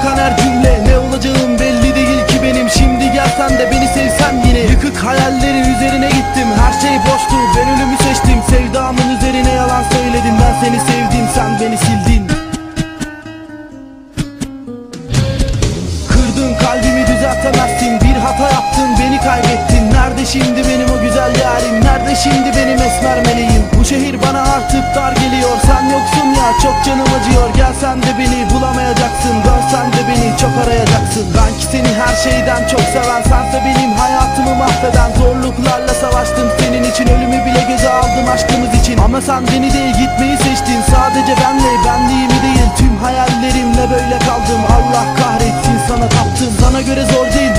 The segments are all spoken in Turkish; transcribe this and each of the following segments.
çıkan her cümle Ne olacağım belli değil ki benim. Şimdi gelsen de beni sevsen yine. Yıkık hayalleri üzerine gittim. Her şey boştu ben ölümü seçtim. Sevdamın üzerine yalan söyledim Ben seni sevdim sen beni sildin. Kırdın kalbimi düzeltemezsin. Bir hata yaptın beni kaybettin güzel yarim? Nerede şimdi benim esmer meleğim Bu şehir bana artık dar geliyor. Sen yoksun ya çok canım acıyor. Gelsen de beni bulamayacaksın. Dönsen de beni çok arayacaksın. Ben ki seni her şeyden çok seven Sense benim hayatımı mahveden. Zorluklarla savaştım senin için. Ölümü bile göze aldım aşkımız için. Ama sen beni değil gitmeyi seçtin. Sadece benle benliğimi değil Tüm hayallerimle böyle kaldım. Allah kahretsin sana taptım Sana göre zor değil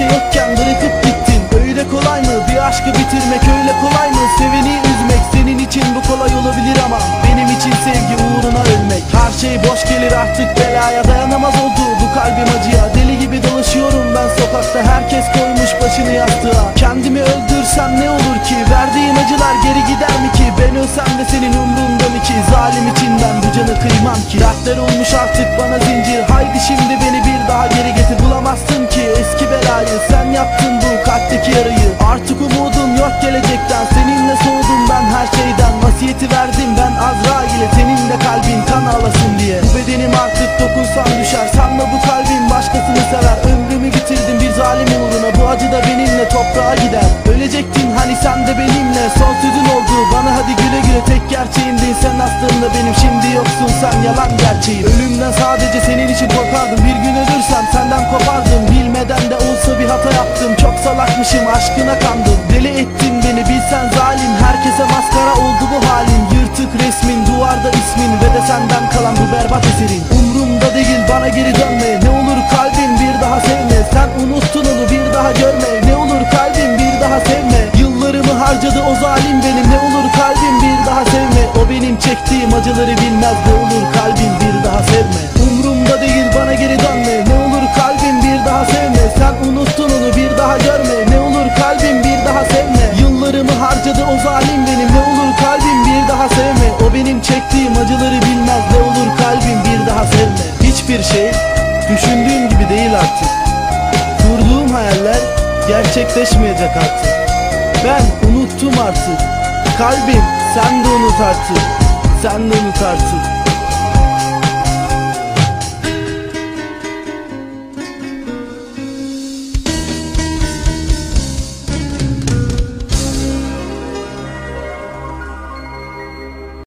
şey yokken bırakıp gittin. Öyle kolay mı? Bir aşkı bitirmek Öyle kolay mı? Seveni üzmek Senin için bu kolay olabilir ama Benim için sevgi uğruna ölmek. Her şey boş gelir artık belaya Dayanamaz oldu. Bu kalbim acıya Deli gibi dolaşıyorum ben. Sokakta Herkes koymuş başını yastığa. Kendimi öldürsem ne olur ki? Verdiğim acılar geri gider mi ki? Ben ölsem de senin umrunda mı ki? Zalim için ben bu canı kıymam ki. Dertler olmuş artık bana zincir. Haydi şimdi beni bir daha geri getir. Bulamazsın eski belayı Sen yaptın bu kalpteki yarayı. Artık umudum yok gelecekten Seninle soğudum ben her şeyden. Vasiyeti verdim ben Azrail'e Senin de kalbin kan ağlasın diye. Bu bedenim artık dokunsam düşer Sanma bu kalbin başkasını sever. Ömrümü bitirdim bir zalim uğruna Bu acı da benimle toprağa gider. Ölecektin hani sen de benimle Son sözün oldu. Bana hadi güle güle Tek gerçeğimdin sen aslında benim Şimdi yoksun sen yalan gerçeğim. Ölümden sadece senin için korkardım Bir gün Salakmışım aşkına kandım. Deli ettin beni bilsen zalim. Herkese maskara oldu bu halin. Yırtık resmin duvarda ismin Ve de senden kalan bu berbat eserin Umrumda değil bana geri dönme. Ne olur kalbin bir daha sevme. Sen unuttun onu bir daha görme. Ne olur kalbin bir daha sevme. Yıllarımı harcadı o zalim benim. Ne olur kalbin bir daha sevme. O benim çektiğim acıları bilmez. Ne olur kalbin acıları bilmez Ne olur kalbin bir daha sevme. Hiçbir şey düşündüğüm gibi değil artık. Kurduğum hayaller gerçekleşmeyecek artık. Ben unuttum artık. Kalbim sen de unut artık. Sen de unut artık